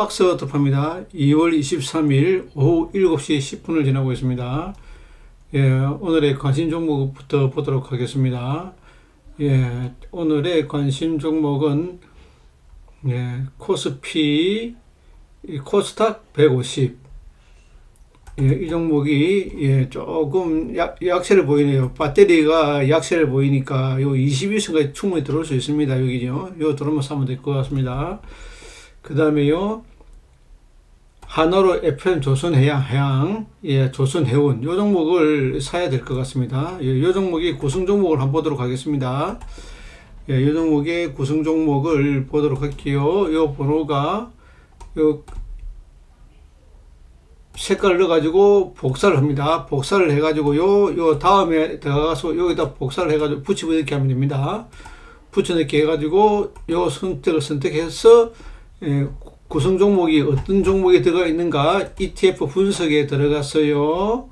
박스 드랍합니다. 2월 23일 오후 7시 10분을 지나고 있습니다. 예, 오늘의 관심 종목부터 보도록 하겠습니다. 예, 오늘의 관심 종목은 예, 코스피 이 코스닥 150. 예, 이 종목이 예, 조금 약, 약세를 보이네요. 배터리가 약세를 보이니까 요 21선까지 충분히 들어올 수 있습니다. 여기죠. 요 들어오면 사면 될 것 같습니다. 그 다음에요. 한화로 FM 조선해양, 해양, 예, 조선해운, 요 종목을 사야 될 것 같습니다. 예, 요 종목이 구성 종목을 한번 보도록 하겠습니다. 예, 요 종목의 구성 종목을 보도록 할게요. 요 번호가, 요, 색깔을 넣어가지고 복사를 합니다. 복사를 해가지고 요, 요 다음에 들어가서 여기다 복사를 해가지고 붙이고 이렇게 하면 됩니다. 붙여넣기 해가지고 요 선택을 선택해서 예, 구성 종목이 어떤 종목이 들어가 있는가 ETF 분석에 들어갔어요.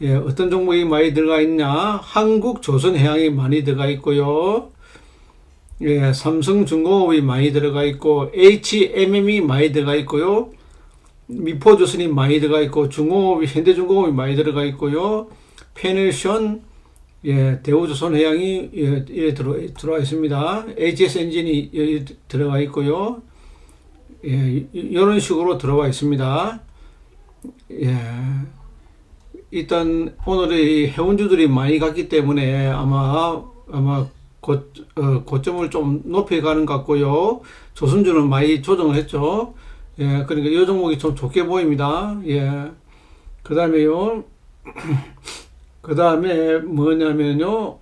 예, 어떤 종목이 많이 들어가 있냐? 한국 조선해양이 많이 들어가 있고요. 예, 삼성중공업이 많이 들어가 있고 HMM이 많이 들어가 있고요. 미포조선이 많이 들어가 있고 중공업이 현대중공업이 많이 들어가 있고요. 페네션 예, 대우조선해양이 예, 예, 들어 들어와 있습니다. HS 엔진이 들어가 있고요. 예, 이런 식으로 들어와 있습니다. 예. 일단 오늘의 해운주들이 많이 갔기 때문에 아마 아마 고, 어, 고점을 좀 높여가는 것 같고요. 조선주는 많이 조정을 했죠. 예, 그러니까 이 종목이 좀 좋게 보입니다. 예. 그 다음에요. 그 다음에 뭐냐면요.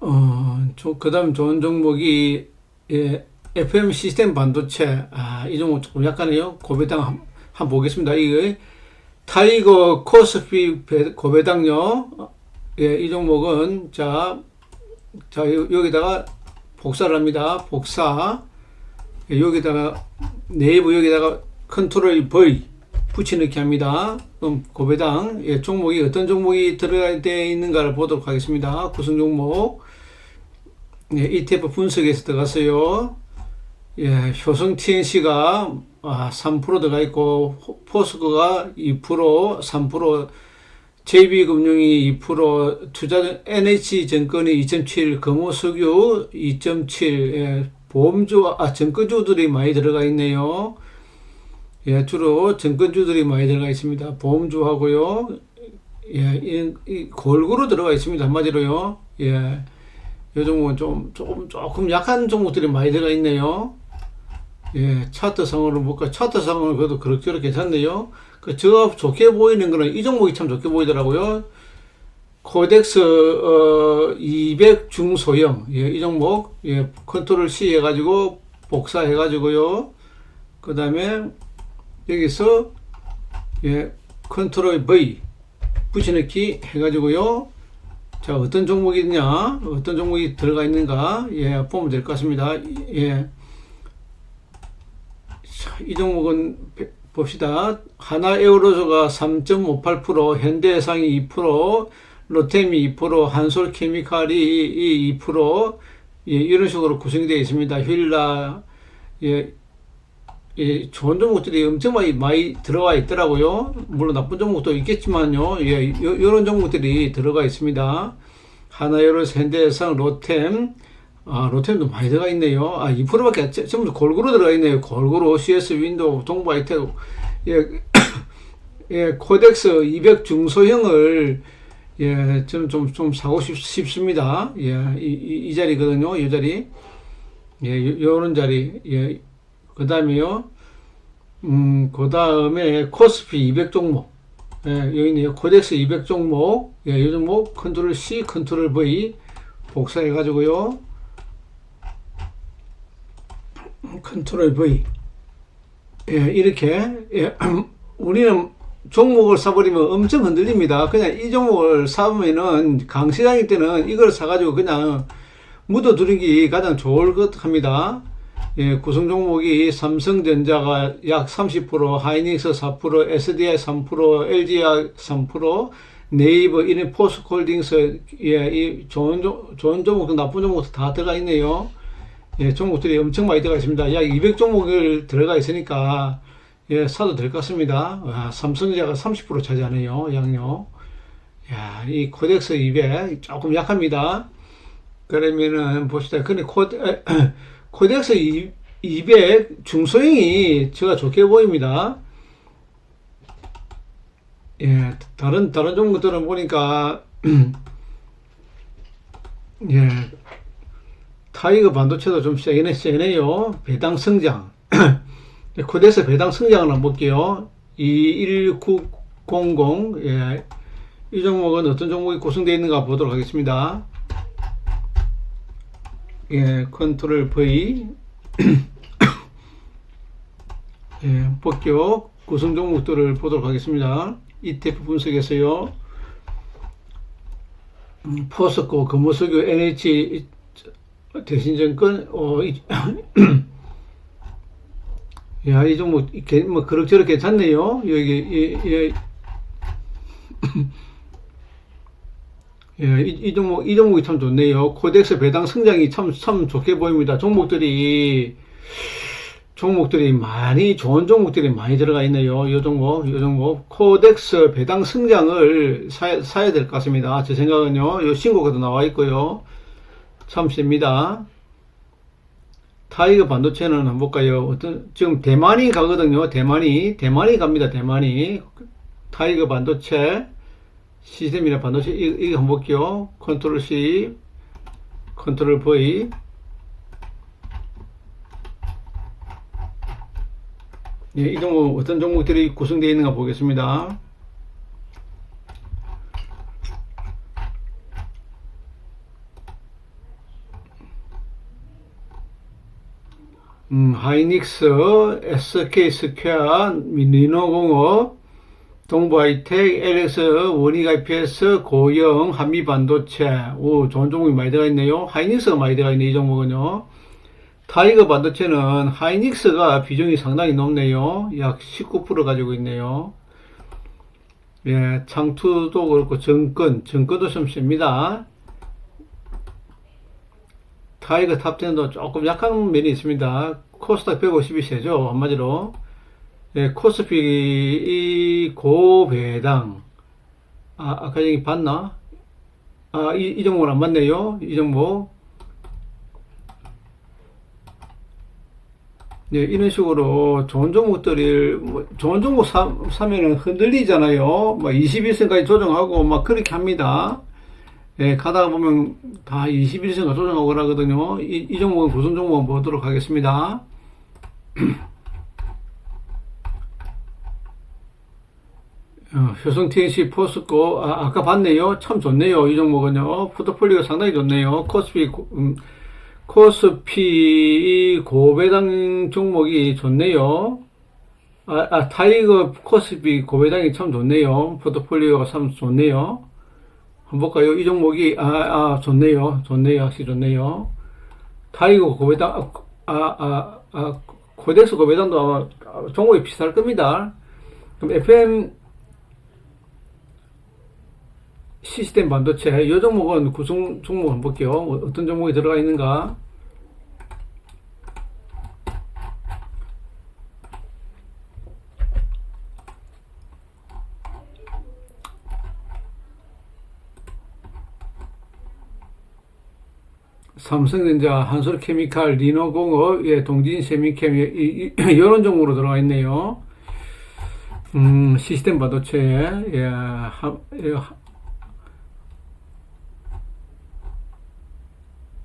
어, 그 다음 좋은 종목이, 예, FM 시스템 반도체. 아, 이 종목 조금 약간요. 고배당 한, 한 보겠습니다. 이거 타이거 코스피 배- 고배당요. 예, 이 종목은 자, 자 여- 여기다가 복사를 합니다. 복사. 예, 여기다가 네이버 여기다가 컨트롤 V 붙여넣기 합니다. 그럼 고배당 예, 종목이 어떤 종목이 들어가 있는가를 보도록 하겠습니다. 구성 종목 예, ETF 분석에서 들어갔어요. 예, 효성 TNC가 아, 3% 들어가 있고 호- 포스코가 2%, 3%, JB금융이 2%, 투자 NH증권이 2.7, 금호석유 2.7, 예, 보험주, 아, 증권주들이 많이 들어가 있네요. 예, 주로 증권주들이 많이 들어가 있습니다. 보험주하고요. 예, 이, 이 골고루 들어가 있습니다. 한마디로요. 예. 요 종목은 좀, 조금, 조금 약한 종목들이 많이 들어가 있네요. 예, 차트상으로 볼까? 차트상으로 그래도 그럭저럭 괜찮네요. 그, 제가 좋게 보이는 거는 이 종목이 참 좋게 보이더라고요. 코덱스, 어, 200 중소형. 예, 이 종목. 예, 컨트롤 C 해가지고, 복사해가지고요. 그 다음에, 여기서, 예, 컨트롤 V. 붙여넣기 해가지고요. 자, 어떤 종목이냐, 어떤 종목이 들어가 있는가, 예, 보면 될 것 같습니다. 예. 자, 이 종목은 배- 봅시다. 하나 에어로조가 3.58%, 현대해상이 2%, 로템이 2%, 한솔 케미칼이 2%, 예, 이런 식으로 구성이 되어 있습니다. 휠라, 예, 예, 좋은 종목들이 엄청 많이, 많이 들어가 있더라고요. 물론 나쁜 종목도 있겠지만요. 예, 요, 요런 종목들이 들어가 있습니다. 하나여로스, 현대해상, 로템, 아, 로템도 많이 들어가 있네요. 아, 2%밖에 안- 전부 다 골고루 들어가 있네요. 골고루 CS 윈도우, 동바이텍, 예, 예, 코덱스 200 중소형을 예, 저는 좀, 좀 사고 싶, 싶습니다. 예, 이, 이, 이 자리거든요. 이 자리. 예, 요, 요런 자리. 예, 그 다음에요. 음, 그 다음에 코스피 200 종목. 예, 여기 있네요. 코덱스 200 종목. 예, 이 종목 컨트롤 C, 컨트롤 V 복사해가지고요. 컨트롤 V. 예, 이렇게, 예, 우리는 종목을 사버리면 엄청 흔들립니다. 그냥 이 종목을 사보면은 강시장일 때는 이걸 사가지고 그냥 묻어두는 게 가장 좋을 것 합니다. 예, 구성 종목이 삼성전자가 약 30%, 하이닉스 4%, SDI 3%, LGI 3%, 네이버, 이런 포스콜딩스, 예, 이 좋은, 종- 좋은 종목, 나쁜 종목도 다 들어가 있네요. 예, 종목들이 엄청 많이 들어가 있습니다. 약 200종목을 들어가 있으니까 예, 사도 될 것 같습니다. 와, 삼성전자가 30% 차지하네요. 양요. 야, 이 코덱스 200 조금 약합니다. 그러면은 봅시다. 근데 코, 에, 코덱스 200 중소형이 제가 좋게 보입니다. 예, 다른 다른 종목들은 보니까 예, 타이거 반도체도 좀 세네 세네요. 배당 성장. 코덱스 배당 성장을 한번 볼게요. 21900 예. 이 종목은 어떤 종목이 구성되어 있는가 보도록 하겠습니다. 예, 컨트롤 V 예, 볼게요. 구성 종목들을 보도록 하겠습니다. ETF 분석에서요. 음, 포스코, 금호석유, NH 대신증권, 어, 이, 야, 이 종목, 개- 뭐, 그럭저럭 괜찮네요. 여기, 이, 이, 종목, 이 종목이 참 좋네요. 코덱스 배당 성장이 참, 참 좋게 보입니다. 종목들이, 종목들이 많이, 좋은 종목들이 많이 들어가 있네요. 이 종목, 이 종목. 코덱스 배당 성장을 사, 사야 될 것 같습니다. 제 생각은요. 이 신고가도 나와 있고요. 참 셉니다. 타이거 반도체는 한번 볼까요? 어떤, 지금 대만이 가거든요. 대만이. 대만이 갑니다. 대만이. 타이거 반도체. 시스템이나 반도체. 이- 이거 한번 볼게요. 컨트롤 C. 컨트롤 V. 예, 이 종목, 어떤 종목들이 구성되어 있는가 보겠습니다. 음, 하이닉스, SK 스퀘어, 리노공업, 동부하이텍, LS, 원익 IPS, 고영, 한미반도체. 오, 좋은 종목이 많이 들어가 있네요. 하이닉스가 많이 들어가 있네, 이 종목은요. 타이거 반도체는 하이닉스가 비중이 상당히 높네요. 약 19% 가지고 있네요. 예, 창투도 그렇고, 정권, 정권도 좀 셉니다. 타이거 탑10도 조금 약한 면이 있습니다. 코스닥 150이 세죠, 한마디로. 예, 코스피 이 고배당. 아, 아까 여기 봤나? 아, 이, 이 종목은 안 봤네요. 이 종목. 네, 이런 식으로 좋은 종목들이, 뭐 좋은 종목 사, 사면은 흔들리잖아요. 막 21선까지 조정하고 막 그렇게 합니다. 예, 가다가 보면 다 21선가 조정하고 그러거든요. 이, 이 종목은 구성 종목 보도록 하겠습니다. 어, 효성 TNC 포스코, 아, 아까 봤네요. 참 좋네요. 이 종목은요. 포트폴리오가 상당히 좋네요. 코스피, 고- 음, 코스피 고배당 종목이 좋네요. 아, 아, 타이거 코스피 고배당이 참 좋네요. 포트폴리오가 참 좋네요. 한번 볼까요? 이 종목이, 아, 아, 좋네요. 좋네요. 확실히 좋네요. 타이거 고배당, 아, 아, 아, 코덱스 고배당도 아마 종목이 비쌀 겁니다. 그럼 FM 시스템 반도체, 이 종목은 구성 종목 한번 볼게요. 어- 어떤 종목이 들어가 있는가? 삼성전자, 한솔케미칼, 리노공업, 예, 동진 세미캠, 이, 이, 이런 종목으로 들어가 있네요. 음, 시스템 반도체, 예, 하, 예, 하-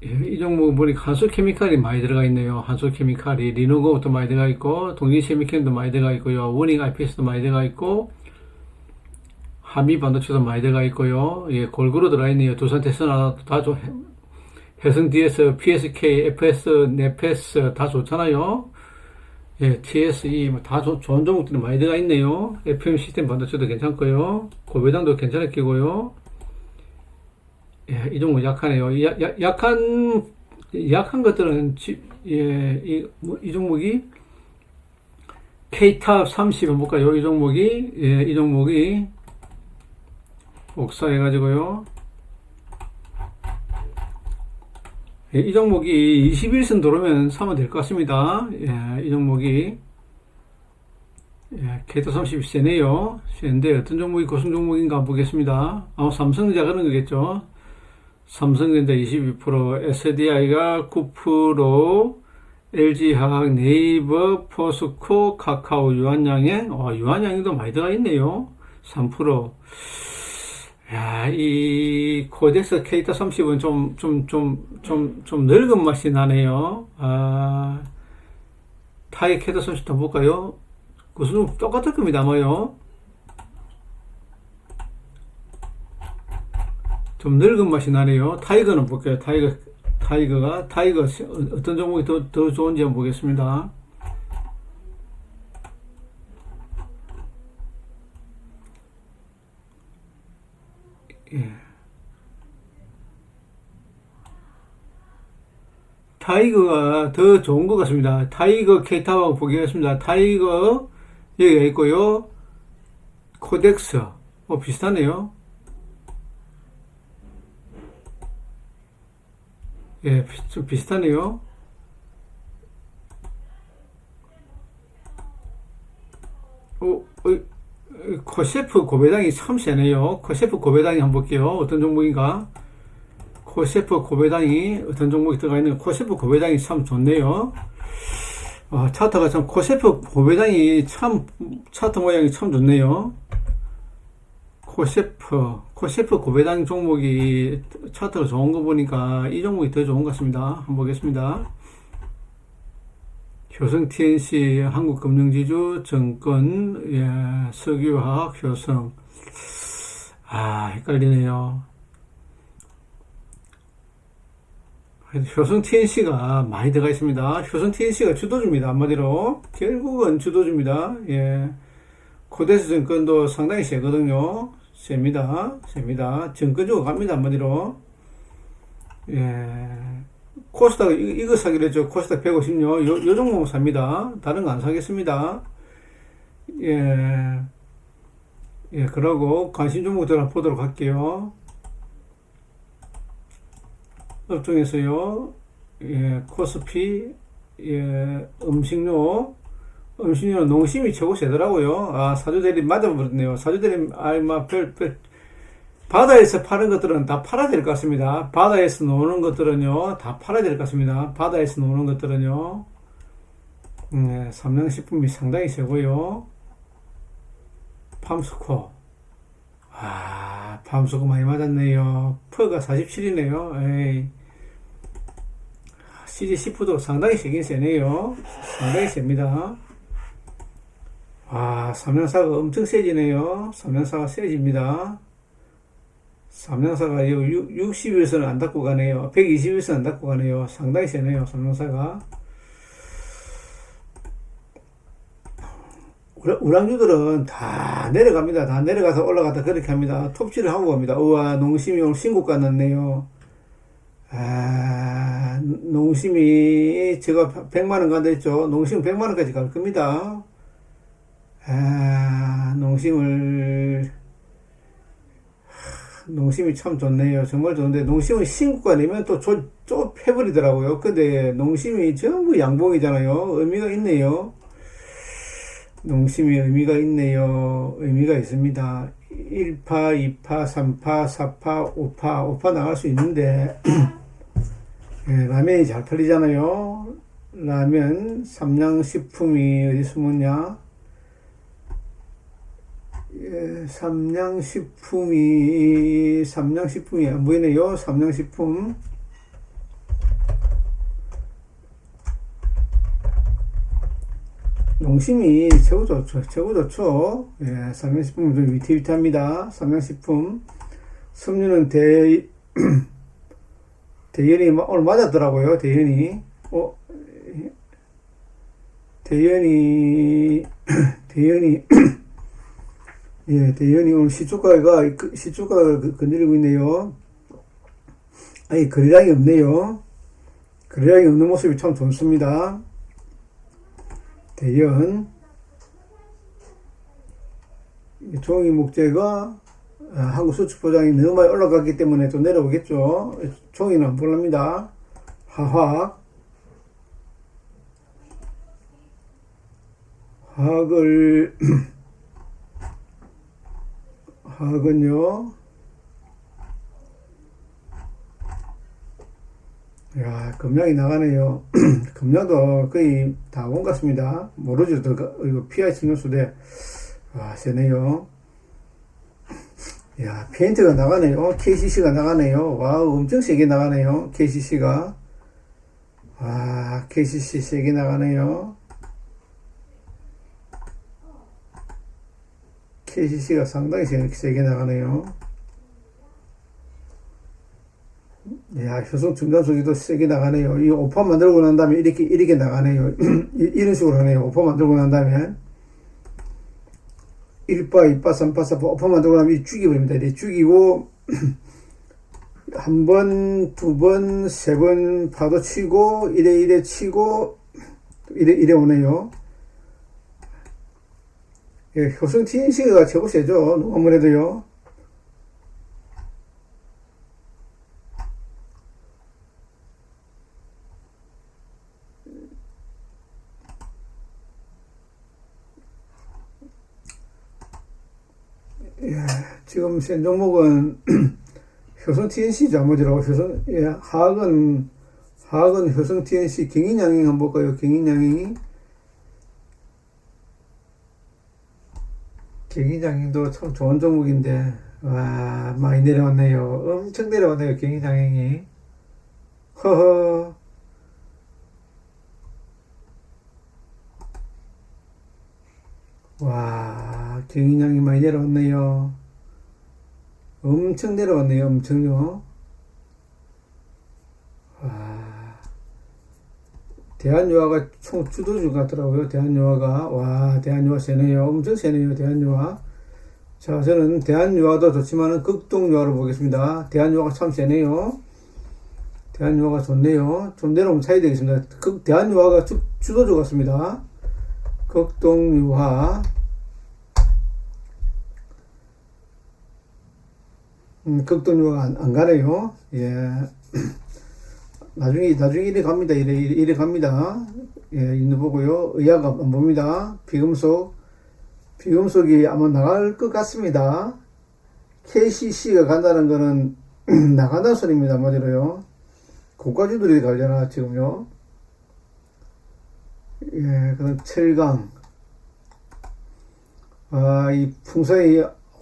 예, 이 종목 보니까 한솔케미칼이 많이 들어가 있네요. 한솔케미칼이, 리노공업도 많이 들어가 있고, 동진 세미캠도 많이 들어가 있고요. 원익 IPS도 많이 들어가 있고, 한미 반도체도 많이 들어가 있고요. 예, 골고루 들어가 있네요. 두산 테스나 다 좋, 해성 DS, PSK, FS, 네페스 다 좋잖아요. 예, TSE 뭐다 좋- 좋은 종목들이 많이 들어가 있네요. FM 시스템 반도체도 괜찮고요. 고배당도 괜찮을 끼고요. 예, 이 종목 약하네요. 야- 야- 약한 약한 것들은 지- 예, 이, 뭐, 이 종목이 K탑 30 한번 볼까요? 이 종목이 예, 이 종목이 옥사해 가지고요. 예, 이 종목이 21선 들어오면 사면 될 것 같습니다. 예, 이 종목이 예, K도 30이 세네요. 세는데 어떤 종목이 고승 종목인가 보겠습니다. 아마 삼성전자 그런 거겠죠. 삼성전자 22%, SDI가 9%, LG화학, 네이버, 포스코, 카카오, 유한양행, 어, 유한양행도 많이 들어가 있네요. 3%. 야, 이 코덱스 K타 30은 좀, 좀, 좀, 좀, 좀 늙은 맛이 나네요. 아, 타이 K타 30도 볼까요? 그것은 똑같을 겁니다, 아마요. 좀 늙은 맛이 나네요. 타이거는 볼게요. 타이거, 타이거가, 타이거, 어떤 종목이 더, 더 좋은지 한번 보겠습니다. 예. 타이거가 더 좋은 것 같습니다. 타이거 K타워 보겠습니다. 타이거 여기가 있고요. 코덱스 어 비슷하네요. 예, 비- 좀 비슷하네요. 어, 어, 코셰프 고배당이 참 세네요. 코셰프 고배당이 한번 볼게요. 어떤 종목인가? 코셰프 고배당이 어떤 종목이 들어가 있는 코셰프 고배당이 참 좋네요. 아, 차트가 참 코셰프 고배당이 참 차트 모양이 참 좋네요. 코셰프 코셰프 고배당 종목이 차트가 좋은 거 보니까 이 종목이 더 좋은 것 같습니다. 한번 보겠습니다. 효성 TNC 한국금융지주 정권 예, 석유화학 효성 아 헷갈리네요. 효성 TNC가 많이 들어가 있습니다. 효성 TNC가 주도주입니다. 한마디로 결국은 주도주입니다. 예. 코데스 증권도 상당히 세거든요. 셉니다. 셉니다. 증권주가 갑니다. 한마디로. 예. 코스닥, 이- 이거 사기로 했죠. 코스닥 150요. 요, 요 종목 삽니다. 다른 거 안 사겠습니다. 예. 예, 그러고 관심 종목들 한번 보도록 할게요. 업종에서요. 예, 코스피, 예, 음식료, 음식료 농심이 최고 세더라고요. 아, 사주대리 맞아버렸네요. 사주대리, 아이, 막, 별, 별, 바다에서 파는 것들은 다 팔아야 될 것 같습니다. 바다에서 노는 것들은요, 다 팔아야 될 것 같습니다. 바다에서 노는 것들은요, 네, 삼양식품이 상당히 세고요. 팜스코. 아, 팜스코 많이 맞았네요. 퍼가 47이네요. 에이. CG10도 상당히 세긴 세네요. 상당히 셉니다. 아, 삼양사가 엄청 세지네요. 삼양사가 세집니다. 삼양사가 60일선을 안 닫고 가네요. 120일선 안 닫고 가네요. 상당히 세네요. 삼양사가. 우랑주들은 다 내려갑니다. 다 내려가서 올라갔다 그렇게 합니다. 톱질을 하고 갑니다. 우와, 농심이 오늘 신고가 났네요. 아, 농심이 제가 100만원 간다 했죠. 농심 100만원까지 갈 겁니다. 아, 농심을 농심이 참 좋네요. 정말 좋은데 농심은 신고가 내면 또 조, 또 패버리더라고요. 근데 농심이 전부 양봉이잖아요. 의미가 있네요. 농심이 의미가 있네요. 의미가 있습니다. 1파, 2파, 3파, 4파, 5파, 5파 나갈 수 있는데 예, 라면이 잘 팔리잖아요. 라면, 삼양식품이 어디 숨었냐? 예, 삼양식품이, 삼양식품이 안 보이네요. 삼양식품. 농심이 최고 좋죠. 최고 좋죠. 예, 삼양식품은 좀 위태위태합니다. 삼양식품. 섬유는 대, 대연이 마- 오늘 맞았더라고요. 대연이. 어, 대연이, 대연이, 예, 대연이 오늘 시초가가, 그 시초가를 그- 건드리고 있네요. 아니, 거래량이 없네요. 거래량이 없는 모습이 참 좋습니다. 이 종이 목재가 아, 한국 수출 보장이 너무 많이 올라갔기 때문에 또 내려오겠죠. 종이는 안 볼랍니다. 화학 화학을 화학은요. 야 금량이 나가네요. 금량도 거의 다 온 것 같습니다. 모르죠. 이거 PI 신경수대. 와 세네요. 야 페인트가 나가네요. KCC가 나가네요. 와 엄청 세게 나가네요. KCC가. 와 KCC 세게 나가네요 KCC가 상당히 세- 세게 나가네요. 야, 효성 중단속이도 세게 나가네요. 이 오파 만들고 난 다음에 이렇게, 이렇게 나가네요. 이- 이런 식으로 하네요. 오파 만들고 난 다음에. 1바, 2바, 3바, 4바, 오파 만들고 나면 이 죽여버립니다. 이렇게 죽이고, 한 번, 두 번, 세 번 파도 치고, 이래, 이래 치고, 이래, 이래 오네요. 예, 효성 TNC가 최고 세죠. 누가 뭐래도요. 예, 지금 현 종목은 효성 TNC 자모지라고 효성, 예, 하악은, 하악은 효성 TNC 경인양행 한번 볼까요? 경인양행이. 경인장행도 참 좋은 종목인데 와 많이 내려왔네요. 엄청 내려왔네요 경인장행이. 허허. 와 경인장이 많이 내려왔네요. 엄청 내려왔네요 엄청요 대한유화가 총 주도주 같더라고요. 대한유화가 와 대한유화 세네요. 엄청 세네요. 대한유화. 자 저는 대한유화도 좋지만은 극동유화로 보겠습니다. 대한유화가 참 세네요. 대한유화가 좋네요. 좀 내려오면 차이 되겠습니다. 극 대한유화가 주, 주도주 같습니다. 극동유화. 음, 극동유화가 안, 안 가네요. 예. 나중에 나중에 이래 갑니다. 이래 이래, 이래 갑니다. 예, 있는 보고요. 의아가 안 봅니다. 비금속 비금속이 아마 나갈 것 같습니다. KCC가 간다는 거는 나간다는 소리입니다. 뭐대로요. 고가주들이 가려나 지금요. 예, 그다음 철강. 아, 이 풍선이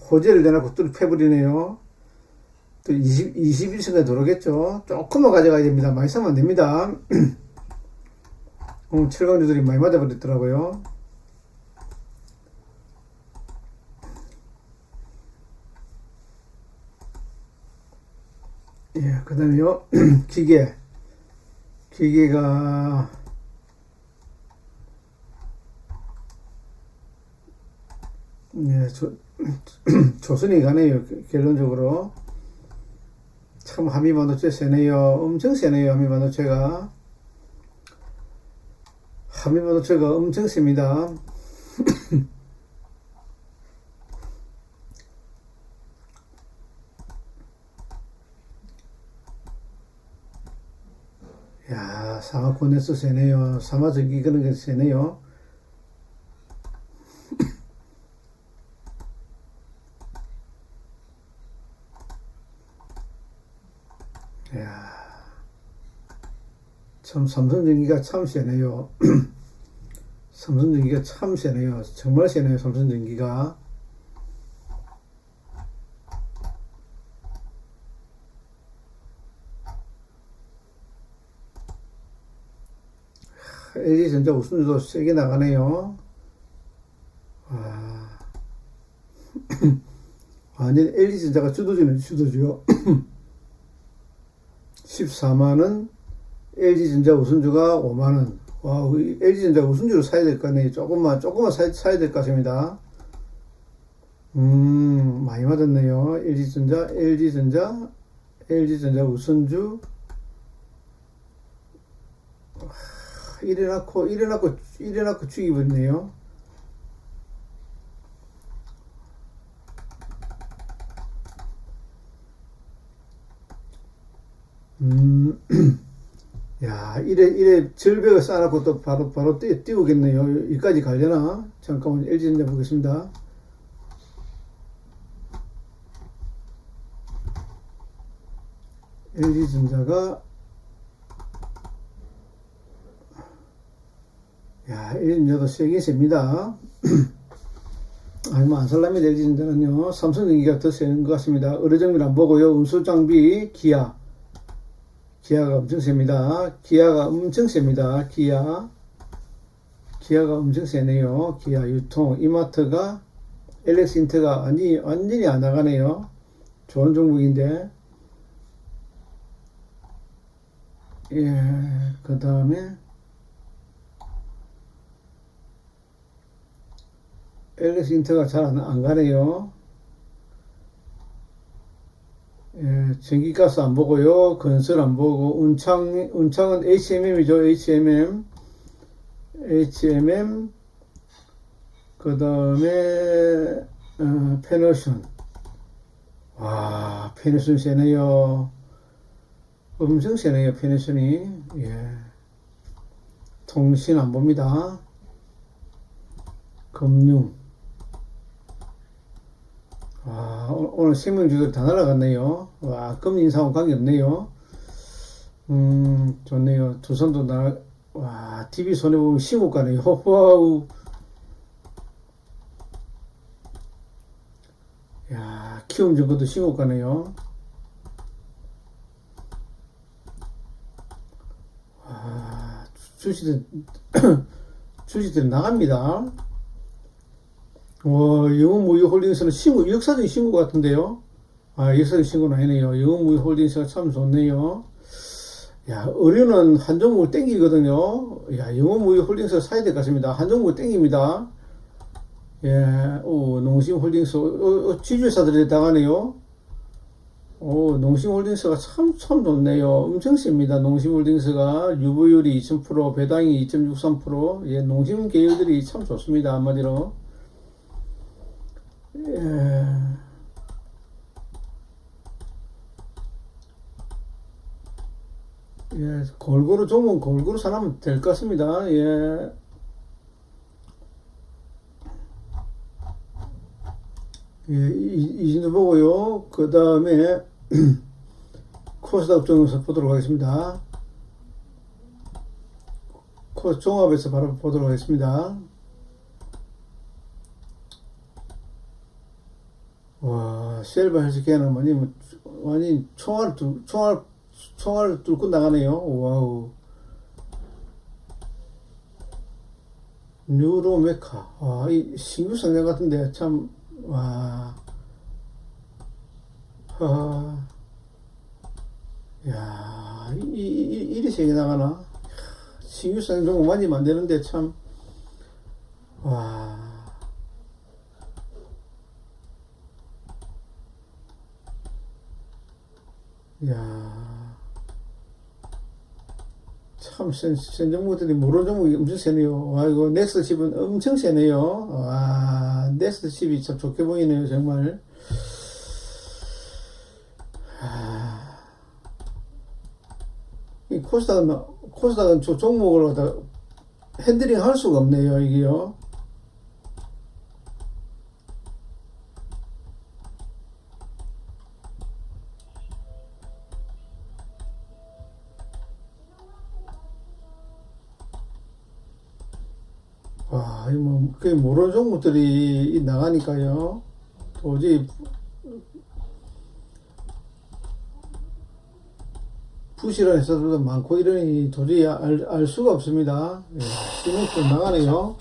호재를 내놓고 뚫 패버리네요. 또 20, 21층에 들어오겠죠. 조금만 가져가야 됩니다. 많이 사면 안 됩니다. 오늘 철강주들이 많이 맞아버렸더라고요. 예, 그 다음에요. 기계. 기계가, 예, 조, 조선이 가네요. 결론적으로. 참 하미 반도체 세네요. 엄청 세네요. 하미 반도체가. 하미 반도체가 엄청 셉니다. 야, 사마 코네스 세네요. 사마 전기 그런 게 세네요. 참 삼성전기가 참 세네요. 삼성전기가 참 세네요. 정말 세네요. 삼성전기가. LG전자 우선주도 세게 나가네요. 와. 완전 LG전자가 주도주는 주도주요. 14만원, LG전자 우선주가 5만원. 와, 우리 LG전자 우선주를 사야 될 거네. 조금만, 조금만 사, 사야 될 것 같습니다. 음, 많이 맞았네요. LG전자, LG전자, LG전자 우선주. 하, 이래 놓고, 이래 놓고, 이래 놓고 죽이버리네요. 음, 야, 이래, 이래 절벽을 쌓아놓고 또 바로, 바로 띄, 띄우겠네요. 여기까지 가려나? 잠깐만, LG전자 보겠습니다. LG전자가, 야, LG전자도 세긴 셉니다. 아니, 뭐 안 살랍니다. LG전자는요. 삼성전기가 더 세는 것 같습니다. 의료정밀 안 보고요. 운수장비, 기아. 기아가 엄청 셉니다. 기아가 엄청 셉니다. 기아. 기아가 엄청 세네요. 기아 유통. 이마트가, LX 인트가 완전히, 완전히 안 나가네요. 좋은 종목인데. 예, 그 다음에, LX 인트가 잘 안, 안 가네요. 예, 전기가스 안 보고요. 건설 안 보고, 운창, 운창은 HMM이죠. HMM. HMM. 그 다음에, 어, 페너션. 와, 페너션 세네요. 엄청 세네요, 페너션이. 예. 통신 안 봅니다. 금융. 와, 오- 오늘 생명주들 다 날아갔네요. 와, 금리 인상하고 관계 없네요. 음, 좋네요. 두산도 날, 와, TV 손해보면 신고 가네요. 와우. 야, 키움 정도도 신고 가네요. 와, 주식들, 주식들 나갑니다. 와, 영웅무유 홀딩스는 신고, 역사적인 신고 같은데요? 아, 역사적인 신고는 아니네요. 영웅무유 홀딩스가 참 좋네요. 야, 의류는 한 종목을 땡기거든요. 야, 영웅무유 홀딩스 사야 될 것 같습니다. 한 종목을 땡깁니다. 예, 오, 농심 홀딩스, 어, 어, 지주회사들이 나가네요. 오, 농심 홀딩스가 참, 참 좋네요. 엄청 셉니다. 농심 홀딩스가 유보율이 2000%, 배당이 2.63%. 예, 농심 계열들이 참 좋습니다. 한마디로. 예. 예, 골고루 종목 골고루 사면 될것 같습니다. 예. 예, 이, 이 정도 보고요. 그 다음에 코스닥 종목에서 보도록 하겠습니다. 코스 종합에서 바로 보도록 하겠습니다. 와, 셀바 헬스케어는 완전, 완전 총알, 뚫- 총알, 총알 뚫고 나가네요. 와우. 뉴로메카. 와, 이 신규 상장 같은데 참, 와. 하. 야, 이, 이, 이, 이 리 세게 나가나? 야, 신규 종목 많이 만드는데 참, 와. 야, 참, 센, 센 정보들이 모르는 정보이 엄청 세네요. 와, 이거 넥스트 칩은 엄청 세네요. 와, 넥스트 칩이 참 좋게 보이네요, 정말. 코스닥은, 코스닥은 저 종목을 핸들링 할 수가 없네요, 이게요. 와, 이 뭐, 그 모르는 종목들이 나가니까요. 도저히 부실한 회사들도 많고 이러니 도저히 알, 알 수가 없습니다. 예, 시멘트 나가네요.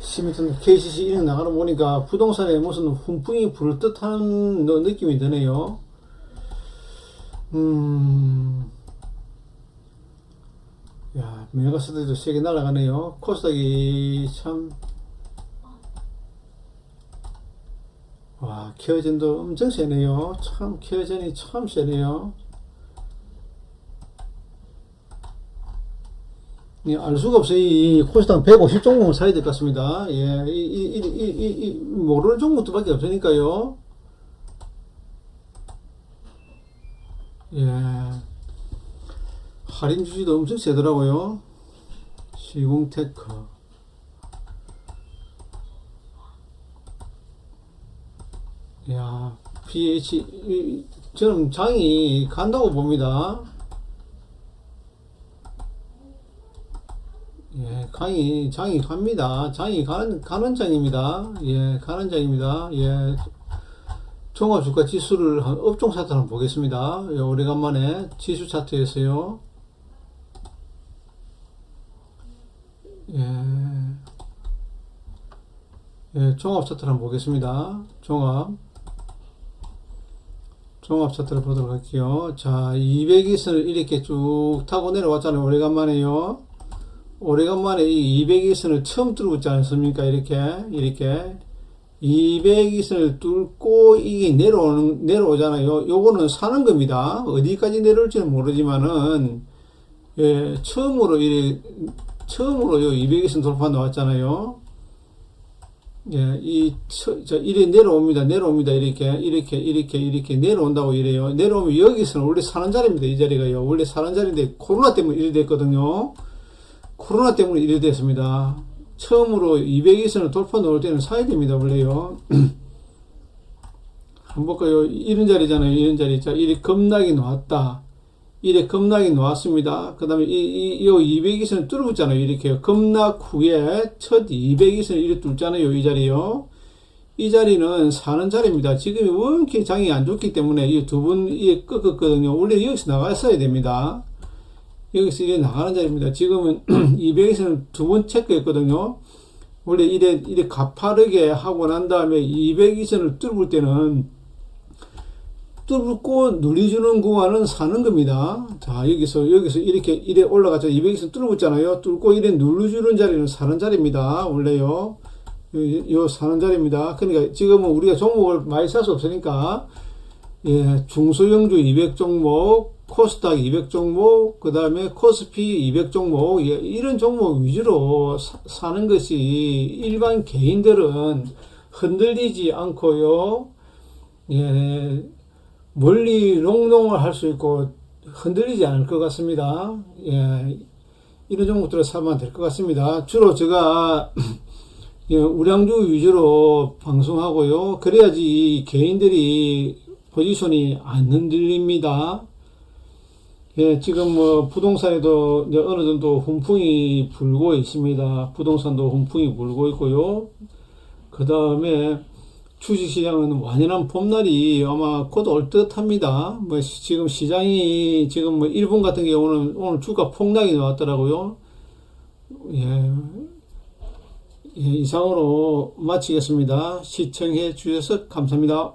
시멘트 KCC 이런 나가는 거 보니까 부동산에 무슨 훈풍이 불 듯한 느- 느낌이 드네요. 음, 야, 메가스들도 세게 날아가네요. 코스닥이 참, 와, 케어전도 엄청 세네요. 참, 케어전이 참 세네요. 예, 알 수가 없어요. 이 코스닥 150 종목을 사야 될 것 같습니다. 예, 이, 이, 이, 이, 이, 이 모르는 종목들밖에 없으니까요. 예. 할인 주시도 엄청 세더라고요. 시공테크. 야, PH, 이- 저는 장이 간다고 봅니다. 예, 강이, 장이 갑니다. 장이 가는, 가는 장입니다. 예, 가는 장입니다. 예. 종합 주가 지수를 한 업종 차트 한번 보겠습니다. 예, 오래간만에 지수 차트에서요. 예. 예, 종합 차트를 한번 보겠습니다. 종합. 종합 차트를 보도록 할게요. 자, 200일선을 이렇게 쭉 타고 내려왔잖아요. 오래간만에요. 오래간만에 이 200일선을 처음 뚫고 있지 않습니까? 이렇게, 이렇게. 200일선을 뚫고 이게 내려오는, 내려오잖아요. 요거는 사는 겁니다. 어디까지 내려올지는 모르지만은, 예, 처음으로 이, 처음으로 요 200일선 돌파 나왔잖아요. 예, 이, 처, 저, 이래 내려옵니다. 내려옵니다. 이렇게, 이렇게, 이렇게, 이렇게 내려온다고 이래요. 내려오면 여기서는 원래 사는 자리입니다. 이 자리가요. 원래 사는 자리인데 코로나 때문에 이래 됐거든요. 코로나 때문에 이래 됐습니다. 처음으로 200일선을 돌파 놓을 때는 사야 됩니다. 원래요. 한번 볼까요? 이런 자리잖아요. 이런 자리. 자, 이래 겁나게 나왔다. 이래 겁나게 나왔습니다. 그 다음에 이, 이, 이 200일선을 뚫어붙잖아요. 이렇게 겁나 후에 첫 200일선을 이렇게 뚫잖아요. 이 자리요. 이 자리는 사는 자리입니다. 지금 원래 장이 안 좋기 때문에 이두번 이게 꺾었거든요. 원래 여기서 나갔어야 됩니다. 여기서 이래 나가는 자리입니다. 지금은 200에서는 두번 체크했거든요. 원래 이래, 이래 가파르게 하고 난 다음에 200이선을 뚫을 때는 뚫고 눌려주는 구간은 사는 겁니다. 자, 여기서, 여기서 이렇게, 이래 올라가죠. 200이선 뚫었잖아요. 뚫고 이래 눌러주는 자리는 사는 자리입니다. 원래요. 요, 요 사는 자리입니다. 그러니까 지금은 우리가 종목을 많이 살 수 없으니까, 예, 중소형주 200 종목, 코스닥 200 종목, 그 다음에 코스피 200 종목, 예, 이런 종목 위주로 사, 사는 것이 일반 개인들은 흔들리지 않고요, 예, 멀리 롱롱을 할 수 있고 흔들리지 않을 것 같습니다. 예, 이런 종목들을 사면 될 것 같습니다. 주로 제가 예, 우량주 위주로 방송하고요. 그래야지 이 개인들이 포지션이 안 흔들립니다. 예, 지금 뭐 부동산에도 이제 어느 정도 훈풍이 불고 있습니다. 부동산도 훈풍이 불고 있고요. 그 다음에 주식시장은 완연한 봄날이 아마 곧 올 듯합니다. 뭐 시- 지금 시장이 지금 뭐 일본 같은 경우는 오늘 주가 폭락이 나왔더라고요. 예, 예, 이상으로 마치겠습니다. 시청해 주셔서 감사합니다.